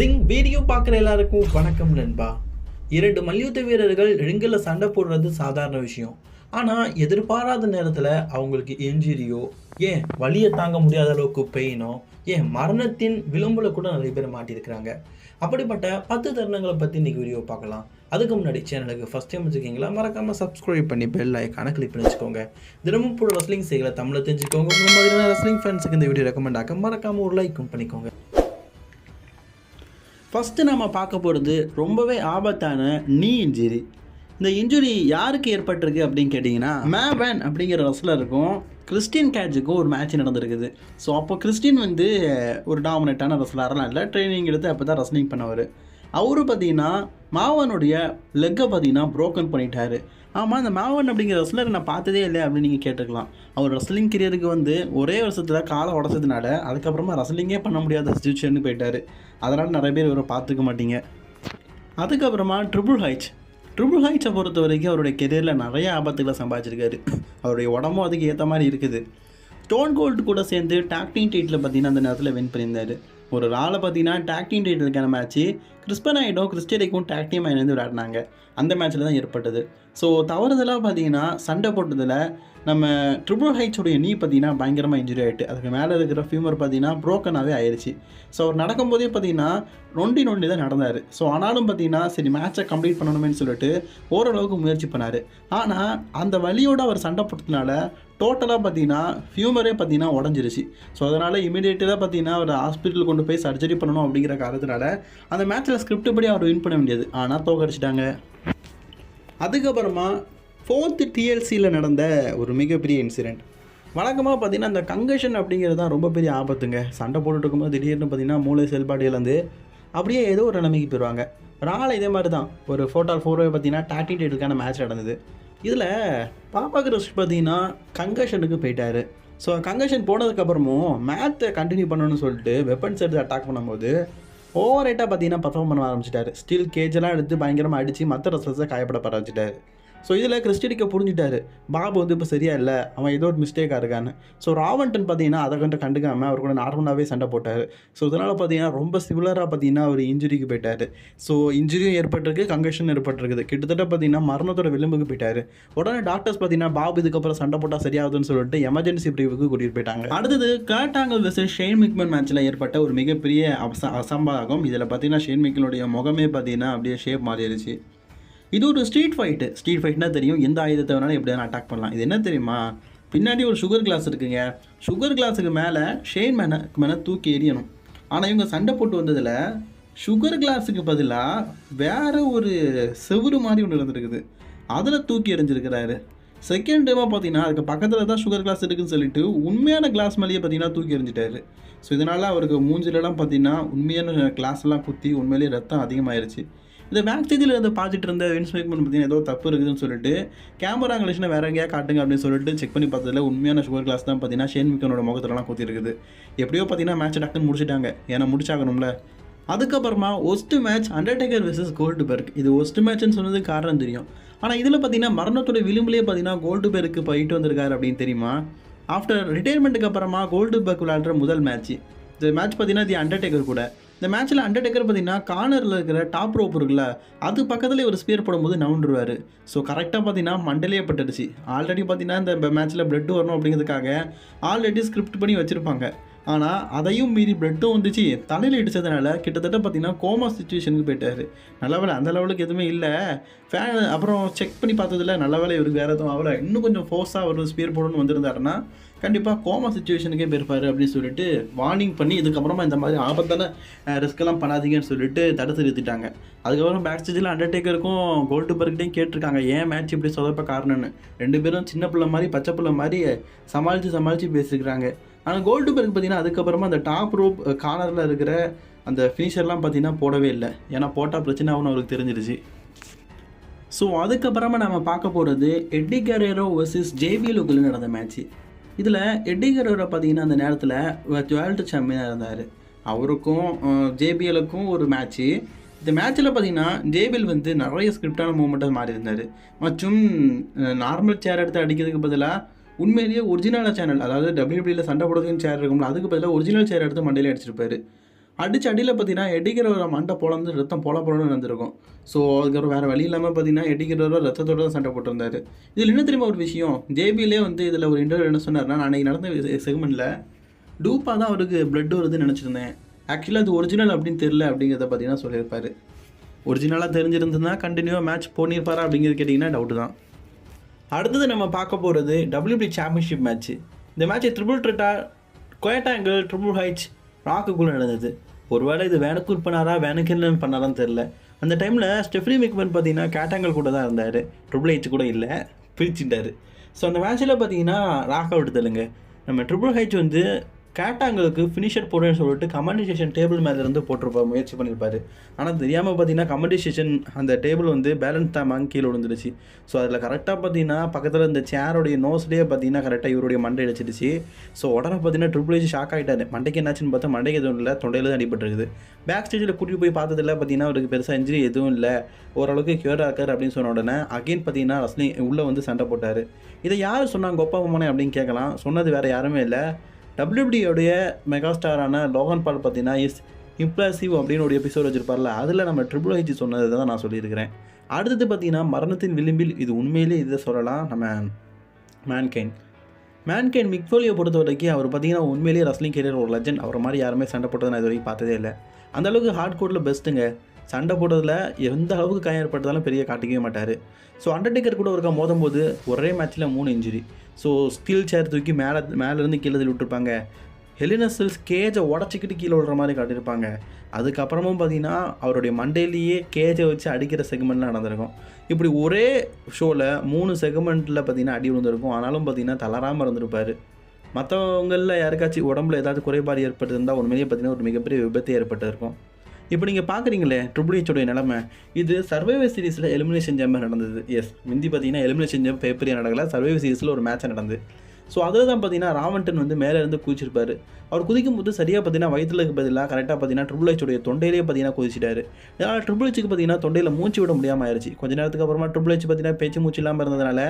ஜிங் வீடியோ பார்க்குற எல்லாருக்கும் வணக்கம் நண்பா. இரண்டு மல்யுத்த வீரர்கள் ரிங்கில் சண்டை போடுறது சாதாரண விஷயம். ஆனால் எதிர்பாராத நேரத்தில் அவங்களுக்கு இன்ஜுரியோ ஏன் வழியை தாங்க முடியாத அளவுக்கு பெயினோ ஏன் மரணத்தின் விளிம்புல கூட நிறைய பேர் மாட்டியிருக்கிறாங்க. அப்படிப்பட்ட பத்து தருணங்களை பற்றி இன்றைக்கி வீடியோ பார்க்கலாம். அதுக்கு முன்னாடி சேனலுக்கு ஃபஸ்ட் டைம் வச்சுருக்கீங்களா மறக்காமல் சப்ஸ்கிரைப் பண்ணி பெல் ஐக்கான கிளிக் பண்ணி வச்சுக்கோங்க. தினமும் போட ரஸ்லிங் செய்களை தமிழை தெரிஞ்சுக்கோங்க. இந்த மாதிரியான ரஸ்லிங் ஃபேன்ஸுக்கு இந்த வீடியோ ரெக்கமெண்ட் ஆக்க மறக்காமல் ஒரு லைக்கும் பண்ணிக்கோங்க. ஃபஸ்ட்டு நம்ம பார்க்க போகிறது ரொம்பவே ஆபத்தான நீ இன்ஜுரி இந்த இன்ஜுரி யாருக்கு ஏற்பட்டிருக்கு அப்படின்னு கேட்டிங்கன்னா மேவன் அப்படிங்கிற ரெஸ்லருக்கும் கிறிஸ்டின் கேட்ஜுக்கும் ஒரு மேட்ச் நடந்திருக்குது. ஸோ அப்போ கிறிஸ்டின் வந்து ஒரு டாமினேட்டான ரெஸ்லர்லாம் இல்லை ட்ரைனிங் எடுத்து அப்போ தான் ரெஸ்லிங் பண்ணவர். அவரு பார்த்தீங்கன்னா மாவனுடைய லெக்கை பார்த்தீங்கன்னா ப்ரோக்கன் பண்ணிட்டாரு. ஆமாம் அந்த மாவன் அப்படிங்கிற ரெஸ்லர் நான் பார்த்ததே இல்லை அப்படின்னு நீங்கள் கேட்டுக்கலாம் அவர் ரெஸ்லிங் கரியருக்கு வந்து ஒரே வருஷத்தில் காலை உடச்சதுனால அதுக்கப்புறமா ரெஸ்லிங்கே பண்ண முடியாத சுச்சுவேஷன் போயிட்டார். அதனால் நிறைய பேர் இவரை பார்த்துக்க மாட்டீங்க. அதுக்கப்புறமா ட்ரிபிள் ஹைச் ட்ரிபிள் ஹைட்ஸை பொறுத்த வரைக்கும் அவருடைய கெரியரில் நிறைய ஆபத்துகளை சம்பாதிச்சிருக்காரு. அவருடைய உடம்பும் அதுக்கு ஏற்ற மாதிரி இருக்குது. ஸ்டோன் கோல்டு கூட சேர்ந்து டாக்டிங் டீட்டில் பார்த்தீங்கன்னா அந்த நேரத்தில் வின் பண்ணியிருந்தார். ஒரு ராளை பார்த்தீங்கன்னா டாக்டிங் டைட்டிலுக்கான மேட்ச்சு கிறிஸ்பனாயிடும் கிறிஸ்டியடைக்கும் டாக்டியம் இணைந்து விளையாடினாங்க. அந்த மேட்ச்சில் தான் ஏற்பட்டது. ஸோ தவறுதலாக பார்த்தீங்கன்னா சண்டை போட்டதில் நம்ம ட்ரிபிள் ஹைட்ஸுடைய நீ பார்த்தீங்கன்னா பயங்கரமாக இன்ஜுரி ஆகிட்டு அதுக்கு மேலே இருக்கிற ஃபியூமர் பார்த்தீங்கன்னா ப்ரோக்கனாகவே ஆயிடுச்சு ஸோ அவர் நடக்கும்போதே பார்த்தீங்கன்னா நொண்டி நொண்டி தான் நடந்தார். ஸோ ஆனாலும் பார்த்தீங்கன்னா சரி மேட்சை கம்ப்ளீட் பண்ணணுமேனு சொல்லிட்டு ஓரளவுக்கு முயற்சி பண்ணார். ஆனால் அந்த வழியோடு அவர் சண்டை போட்டதுனால டோட்டலாக பார்த்தீங்கன்னா ஃபியூமரே பார்த்தீங்கன்னா உடஞ்சிருச்சு. ஸோ அதனால் இமீடியட்டாக பார்த்தீங்கன்னா அவர் ஹாஸ்பிட்டல் கொண்டு போய் சர்ஜரி பண்ணணும் அப்படிங்கிற காரணத்தினால அந்த மேட்ச்சில் ஸ்கிரிப்ட் படி அவர் வின் பண்ண வேண்டியது. ஆனால் தோக்கடிச்சிட்டாங்க. அதுக்கப்புறமா ஃபோர்த்து டிஎல்சியில் நடந்த ஒரு மிகப்பெரிய இன்சிடெண்ட் வழக்கமாக பார்த்தீங்கன்னா அந்த கங்கஷன் அப்படிங்கிறது தான் ரொம்ப பெரிய ஆபத்துங்க. சண்டை போட்டுட்டு இருக்கும்போது திடீர்னு பார்த்தீங்கன்னா மூளை செயல்பாடு இழந்து அப்படியே ஏதோ ஒரு நிலைமைக்கு போயிடுவாங்க. ராலை இதே மாதிரி தான். ஒரு ஃபோட்டால் ஃபோரோ பார்த்தீங்கன்னா டாட்டி டேட்டுக்கான மேட்ச் நடந்தது. இதில் பாப்பா கிருஷ் பார்த்தீங்கன்னா கங்கஷனுக்கு போயிட்டார். ஸோ கங்கஷன் போனதுக்கப்புறமும் மேத்தை கண்டினியூ பண்ணணும்னு சொல்லிட்டு வெப்பன்ஸ் எடுத்து அட்டாக் பண்ணும்போது ஓவர் ரைட்டாக பார்த்தீங்கன்னா பர்ஃபார்ம் பண்ண ஆரம்பிச்சிட்டாரு. ஸ்டீல் கேஜெல்லாம் எடுத்து பயங்கரமாக அடித்து மற்ற ரசத்தை காயப்பட ஆரம்பிச்சிட்டாரு. ஸோ இதில் கிறிஸ்டினிக்க புரிஞ்சுட்டாரு. பாபு வந்து இப்போ சரியா இல்லை அவன் ஏதோ ஒரு மிஸ்டேக்காக இருக்கான்னு. ஸோ ராவன்டன் பார்த்தீங்கன்னா அதை கண்டு கண்டுக்காமல் அவர் கூட நார்மலாகவே சண்டை போட்டார். ஸோ இதனால் பார்த்தீங்கன்னா ரொம்ப சிவிலராக பார்த்தீங்கன்னா அவர் இன்ஜுரிக்கு போயிட்டார். ஸோ இன்ஜுரியும் ஏற்பட்டிருக்கு கங்கஷன் ஏற்பட்டிருக்குது. கிட்டத்தட்ட பார்த்தீங்கன்னா மரணத்தோட விளிம்புக்கு போயிட்டார். உடனே டாக்டர்ஸ் பார்த்தீங்கன்னா பாபு இதுக்கப்புறம் சண்டை போட்டால் சரியாகுதுன்னு சொல்லிட்டு எமர்ஜென்சி பிரிவுக்கு கூட்டிகிட்டு போயிட்டாங்க. அடுத்தது கர்டாங்கல் வெர்சஸ் ஷேன் மிக்மன் மேட்ச்சில் ஏற்பட்ட ஒரு மிகப்பெரிய அச அசம்பாகம். இதில் பார்த்தீங்கன்னா ஷேன் மிக்கனுடைய முகமே பார்த்தீங்கன்னா அப்படியே ஷேப் மாறிடுச்சு. இது ஒரு ஸ்ட்ரீட் ஃபைட்டு ஸ்ட்ரீட் ஃபைட்னா தெரியும். எந்த ஆயுதத்தை வேணாலும் எப்படி வேணால் அட்டாக் பண்ணலாம். இது என்ன தெரியுமா? பின்னாடி ஒரு சுகர் கிளாஸ் இருக்குங்க. சுகர் கிளாஸுக்கு மேலே ஷேன் மேனை மேலே தூக்கி எரியணும் ஆனால் இவங்க சண்டை போட்டு வந்ததில் சுகர் கிளாஸுக்கு பதிலாக வேற ஒரு செவுரு மாதிரி ஒன்று இருந்திருக்குது. அதில் தூக்கி எறிஞ்சிருக்கிறாரு. செகண்ட் டைமாக பார்த்தீங்கன்னா அதுக்கு பக்கத்தில் தான் சுகர் கிளாஸ் இருக்குன்னு சொல்லிட்டு உண்மையான கிளாஸ் மேலேயே பார்த்தீங்கன்னா தூக்கி எறிஞ்சிட்டாரு. ஸோ இதனால் அவருக்கு மூஞ்சிலலாம் பார்த்தீங்கன்னா உண்மையான கிளாஸ்லாம் குத்தி உண்மையிலேயே ரத்தம் அதிகமாயிருச்சு. இந்த பேக் ஸ்டேஜில் இருந்து பார்த்துட்டு இருந்த வின்ஸ் மேக்மன் பார்த்தீங்கன்னா ஏதோ தப்பு இருக்குதுன்னு சொல்லிட்டு கேமரா ஆங்கிலேஷனை வேற எங்கேயா காட்டுங்க அப்படின்னு சொல்லிட்டு செக் பண்ணி பார்த்ததில் உண்மையான ஷுகர் கிளாஸ் தான் பார்த்தீங்கன்னா ஷேன் மிக்கனோட முகத்துலலாம் கொத்திருக்குது. எப்படியோ பார்த்தீங்கன்னா மேட்ச் டக்குன்னு முடிச்சிட்டாங்க. ஏன்னா முடிச்சாகணும்ல. அதுக்கப்புறமா worst match Undertaker versus Goldberg இது ஒஸ்ட் மேட்ச்னு சொன்னதுக்கு காரணம் தெரியும். ஆனால் இதில் பார்த்தீங்கன்னா மரணத்தோட விளிம்புலேயே பார்த்தீங்கன்னா கோல்டுபெர்க்கு போயிட்டு வந்திருக்காரு அப்படின்னு தெரியுமா? ஆஃப்டர் ரிட்டையர்மெண்ட்டுக்கு அப்புறமா கோல்டுபெர்க் விளையாடுற முதல் மேட்ச் இந்த மேட்ச் பார்த்தீங்கன்னா தி அண்டர்டேக்கர் கூட. இந்த மேட்ச்சில் அண்டர்டேக்கர் பார்த்தீங்கன்னா கார்னரில் இருக்கிற டாப் ரோப் இருக்குல்ல அது பக்கத்தில் ஒரு ஸ்பியர் போடும்போது நவுண்டுருவார் ஸோ கரெக்டாக பார்த்தீங்கன்னா மண்டலே பட்டுடுச்சு. ஆல்ரெடி பார்த்தீங்கன்னா இந்த மேட்ச்சில் பிளட் வரணும் அப்படிங்கிறதுக்காக ஆல்ரெடி ஸ்கிரிப்ட் பண்ணி வச்சுருப்பாங்க. ஆனால் அதையும் மீறி பிளட்டும் வந்துச்சு. தலையில் இடித்ததுனால கிட்டத்தட்ட பார்த்தீங்கன்னா கோமா சுச்சுவேஷனுக்கு போயிட்டார். நல்ல வேலை அந்த லெவலுக்கு எதுவுமே இல்லை. ஃபேன் அப்புறம் செக் பண்ணி பார்த்ததுல நல்ல வேலை இவருக்கு வேறு எதுவும் ஆகலை. இன்னும் கொஞ்சம் ஃபோர்ஸாக ஒரு ஸ்பியர் போடணும்னு வந்திருந்தாருன்னா கண்டிப்பாக கோமா சுச்சுவேஷனுக்கே போயிருப்பார் அப்படின்னு சொல்லிட்டு வார்னிங் பண்ணி இதுக்கப்புறமா இந்த மாதிரி ஆபத்தான ரிஸ்க்கெல்லாம் பண்ணாதீங்கன்னு சொல்லிட்டு தடுத்து நிறுத்திட்டாங்க அதுக்கப்புறம் பேக் ஸ்டேஜில் அண்டர்டேக்கருக்கும் கோல்டு பர்க்கிட்டையும் கேட்டிருக்காங்க. ஏன் மேட்ச் இப்படி சொதப்ப காரணம்னு? ரெண்டு பேரும் சின்ன பிள்ளை மாதிரி பச்சை பிள்ளை மாதிரி சமாளித்து சமாளித்து பேசிக்கிறாங்க ஆனால் கோல்டு பர்க் பார்த்தீங்கன்னா அதுக்கப்புறமா அந்த டாப் ரோப் கார்னரில் இருக்கிற அந்த ஃபினிஷர்லாம் பார்த்தீங்கன்னா போடவே இல்லை. ஏன்னா போட்டால் பிரச்சனை ஆகும்னு அவருக்கு தெரிஞ்சிருச்சு. ஸோ அதுக்கப்புறமா நம்ம பார்க்க போகிறது எட்டி கரேரோ வர்சஸ் ஜேபிஎலுக்குள்ளே நடந்த மேட்ச்சு இதில் எட்டி பார்த்தீங்கன்னா அந்த நேரத்தில் வேர்ல்டு சாம்பியனாக இருந்தார். அவருக்கும் ஜேபிஎலுக்கும் ஒரு மேட்ச்சு இந்த மேட்ச்சில் பார்த்தீங்கன்னா ஜேபிஎல் வந்து நிறைய ஸ்கிரிப்டான மூமெண்ட்டாக மாறி இருந்தார். மற்றும் நார்மல் சேர் எடுத்து அடிக்கிறதுக்கு பதிலாக உண்மையிலேயே ஒரிஜினலாக சேனல் அதாவது டபிள்யூபியில் சண்டை போடுறதுக்கு சேர் இருக்கும்ல அதுக்கு பதிலாக ஒரிஜினல் சேர் எடுத்து மண்டையில் அடிச்சிருப்பாரு. அடிச்சு அடியில் பார்த்தீங்கன்னா எடிக்கிறவரை மண்டை பொழந்து ரத்தம் பொல பொலன்னு நடந்திருக்கும். ஸோ அதுக்கப்புறம் வேறு வழி இல்லாமல் பார்த்தீங்கன்னா எடிக்கிறவரை ரத்தத்தோட தான் சண்டை போட்டிருந்தாரு. இதில் என்ன தெரியுமா ஒரு விஷயம்? ஜேபிலே வந்து இதில் ஒரு இன்டர்வியூ என்ன சொன்னார்னா நான் அன்றைக்கி நடந்த செக்மெண்ட்டில் டூப்பாக தான் அவருக்கு பிளட் வருதுன்னு நினச்சிருந்தேன். ஆக்சுவலாக அது ஒரிஜினல் அப்படின்னு தெரில அப்படிங்கிறத பார்த்தீங்கன்னா சொல்லியிருப்பார். ஒரிஜினலாக தெரிஞ்சிருந்ததுன்னா கண்டினியூவாக மேட்ச் போனிருப்பாரா அப்படிங்கிறது கேட்டிங்கன்னா டவுட்டு தான். அடுத்தது நம்ம பார்க்க போகிறது WBC சாம்பியன்ஷிப் மேட்ச்சு இந்த மேட்ச் ட்ரிபிள் ட்ரிட்டா கொயட்டாங்கிள் ட்ரிபிள் ஹைட்ஸ் ராக்குக்குள்ளே நடந்தது. ஒருவேளை இது வேனுக்கூர் பண்ணாரா வேனுக்கில் பண்ணாரான்னு தெரில அந்த டைமில் ஸ்டெஃப்ரி மிக்மன் பார்த்தீங்கன்னா கேட்டாங்கல் கூட தான் இருந்தார். ட்ரிபிள் ஹெச் கூட இல்லை. பிரிச்சுட்டார். ஸோ அந்த மேட்ச்சில் பார்த்தீங்கன்னா ராக் அவுட் தெலுங்கு நம்ம ட்ரிபிள் ஹெச் வந்து கேட்டாங்களுக்கு ஃபினிஷர் போடுறேன்னு சொல்லிட்டு கமெண்டேஷன் டேபிள் மேலே இருந்து போட்டிருப்பார் முயற்சி பண்ணியிருப்பார். ஆனால் தெரியாமல் பார்த்தீங்கன்னா கமெண்டேஷன் அந்த டேபிள் வந்து பேலன்ஸ் தான் கீழே விழுந்துருச்சு ஸோ அதில் கரெக்டாக பார்த்தீங்கன்னா பக்கத்தில் இந்த சேருடைய நோஸ்லேயே பார்த்தீங்கன்னா கரெக்டாக இவருடைய மண்டை அடிச்சிடுச்சு ஸோ உடனே பார்த்தீங்கன்னா ட்ரிபிள் ஏஜ் ஷாக் ஆகிட்டாரு மண்டைக்கு என்னாச்சுன்னு பார்த்தா மண்டைக்கு எதுவும் இல்லை தொண்டையில் தான் அடிபட்டுருக்குது பேக் ஸ்டேஜில் கூட்டிகிட்டு போய் பார்த்ததில்ல பார்த்தீங்கன்னா அவருக்கு பெருசாக இன்ஜுரி எதுவும் இல்லை. ஓரளவுக்கு க்யூர் இருக்கார் அப்படின்னு சொன்ன உடனே அகைன் பார்த்தீங்கன்னா ரஸ்லி உள்ளே வந்து சண்டை போட்டார். இதை யார் சொன்னாங்க கொப்பா மோனே அப்படின்னு கேட்கலாம். சொன்னது வேறு யாருமே இல்லை. டபிள்யூபிடியோடைய மெகாஸ்டாரான லோகன் பால் பார்த்தீங்கன்னா இஸ் இம்ப்ரெசிவ் அப்படின்னு ஒரு எபிசோட் வச்சிருப்பார்ல அதில் நம்ம ட்ரிபிள் ஹெச் சொன்னதை தான் நான் சொல்லியிருக்கிறேன். அடுத்தது பார்த்தீங்கன்னா மரணத்தின் விளிம்பில் இது உண்மையிலே இதை சொல்லலாம் நம்ம மேன்கைன் மேன்கைன் மிக்ஃபோலியை பொறுத்த வரைக்கும் அவர் பார்த்தீங்கன்னா உண்மையிலேயே ரஸ்லிங் கேரியர் ஒரு லெஜண்ட் அவர் மாதிரி யாருமே சண்டை போட்டதை நான் இது வரைக்கும் பார்த்ததே இல்லை. அந்த அளவுக்கு ஹார்ட் கோட்டில் பெஸ்ட்டுங்க சண்டை போடுறதுல எந்த அளவுக்கு காயம் ஏற்பட்டாலும் பெரிய காட்டிக்கவே மாட்டார். ஸோ அண்டர்டேக்கர் கூட ஒருக்கா மோதும் போது ஒரே மேட்ச்சில் மூணு இன்ஜுரி ஸோ ஸ்கில் சேர் தூக்கி மேலே மேலேருந்து கீழே தள்ளி விட்டுருப்பாங்க. ஹெலினஸ்டல்ஸ் கேஜை உடச்சிக்கிட்டு கீழே விடுற மாதிரி காட்டியிருப்பாங்க. அதுக்கப்புறமும் பார்த்தீங்கன்னா அவருடைய மண்டையிலேயே கேஜை வச்சு அடிக்கிற செக்மெண்ட்லாம் நடந்திருக்கும். இப்படி ஒரே ஷோவில் மூணு செக்மெண்ட்டில் பார்த்தீங்கன்னா அடி விழுந்திருக்கும். ஆனாலும் பார்த்தீங்கன்னா தளராமல் இருந்திருப்பார். மற்றவங்களில் யாருக்காச்சும் உடம்புல ஏதாவது குறைபாடு ஏற்பட்டிருந்தால் உண்மையிலேயே பார்த்தீங்கன்னா ஒரு மிகப்பெரிய விபத்து ஏற்பட்டிருக்கும். இப்போ நீங்கள் பார்க்குறீங்களே ட்ரிபிள் ஹெச்சோடைய நிலமை. இது சர்வைவர் சீரீஸில் எலிமினேஷன் ஜேம்பர் நடந்தது. எஸ் முந்தி பார்த்தீங்கன்னா எலிமினேஷன் ஜேம் பேப்பரியாக நடக்கல. சர்வைவர் சீரீஸில் ஒரு மேட்ச் நடந்தது. ஸோ அதில் தான் பார்த்தீங்கன்னா ராவண்டன் வந்து மேலே இருந்து குதிச்சிருப்பார். அவர் குதிக்கும் போது சரியாக பார்த்தீங்கன்னா வயிற்றுலக்கு பதிலாக கரெக்டாக பார்த்தீங்கன்னா ட்ரிபிள் ஹெச்சோடைய தொண்டையிலே பார்த்தீங்கன்னா குதிச்சிட்டாரு. அதனால் ட்ரிபிள் ஹெச்சுக்கு பார்த்தீங்கன்னா தொண்டையில் மூச்சு விட முடியாமல் ஆயிடுச்சு கொஞ்ச நேரத்துக்கு அப்புறமா ட்ரிபிள் ஹெச் பார்த்தீங்கன்னா பேச்சு மூச்சு இல்லாமல் இருந்ததுனால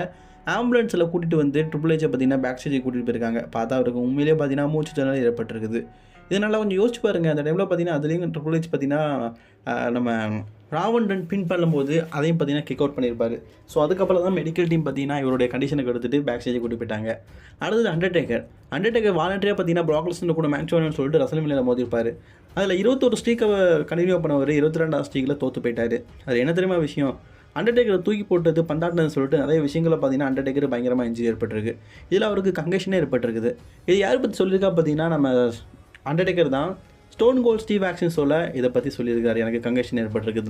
ஆம்புலன்ஸில் கூட்டிகிட்டு வந்து ட்ரிபிள் ஹெச்சை பார்த்தீங்கன்னா பேக் ஸ்டேஜை கூட்டிகிட்டு போயிருக்காங்க. பார்த்தா அவருக்கு உண்மையிலேயே பார்த்தீங்கன்னா மூச்சு திணறல் ஏற்பட்டிருக்குது. இதனால் கொஞ்சம் யோசிச்சு பாருங்க. அந்த டைமில் பார்த்தீங்கன்னா அதுலேயும் ட்ரிபிள் ஹெச் பார்த்தீங்கன்னா நம்ம ராவன் ரன் பின் பண்ணும்போது அதையும் பார்த்தீங்கன்னா கிக் அவுட் பண்ணியிருப்பார் ஸோ அதுக்கப்புறம் தான் மெடிக்கல் டீம் பார்த்தீங்கன்னா இவருடைய கண்டிஷனுக்கு எடுத்துட்டு பேக் ஸ்டேஜ் கூட்டி போயிட்டாங்க அடுத்தது அண்டர்டேக்கர் அண்டர்டேக்கர் வாலண்டியாக பார்த்தீங்கன்னா ப்ராக்லஸ்ன்னு கூட மேட்ச் வேணும்னு சொல்லிட்டு ரசல்மில்லில் மோதிருப்பார் அதில் இருபத்தொரு ஸ்ட்ரீக்கை கண்டினியூ பண்ணவர் இருபத்தி ரெண்டாம் ஸ்ட்ரீக்கில் தோற்று போயிட்டார். அது என்ன தெரியுமா விஷயம்? அண்டர்டேக்கரை தூக்கி போட்டது பந்தாட்டினு சொல்லிட்டு நிறைய விஷயங்களை பார்த்தீங்கன்னா அண்டர்டேக்கர் பயங்கரமாக இன்ஜுரி ஏற்பட்டிருக்கு. இதில் அவருக்கு கங்கஷனே ஏற்பட்டிருக்குது. இது யார் பற்றி சொல்லியிருக்கா பார்த்தீங்கன்னா நம்ம அண்டர்டேக்கர் தான் ஸ்டோன் கோல்ட் ஸ்டீவ் ஆக்ஷன் சொல்ல இதை பற்றி சொல்லியிருக்காரு எனக்கு கங்கஷன் ஏற்பட்டிருக்குதுன்னு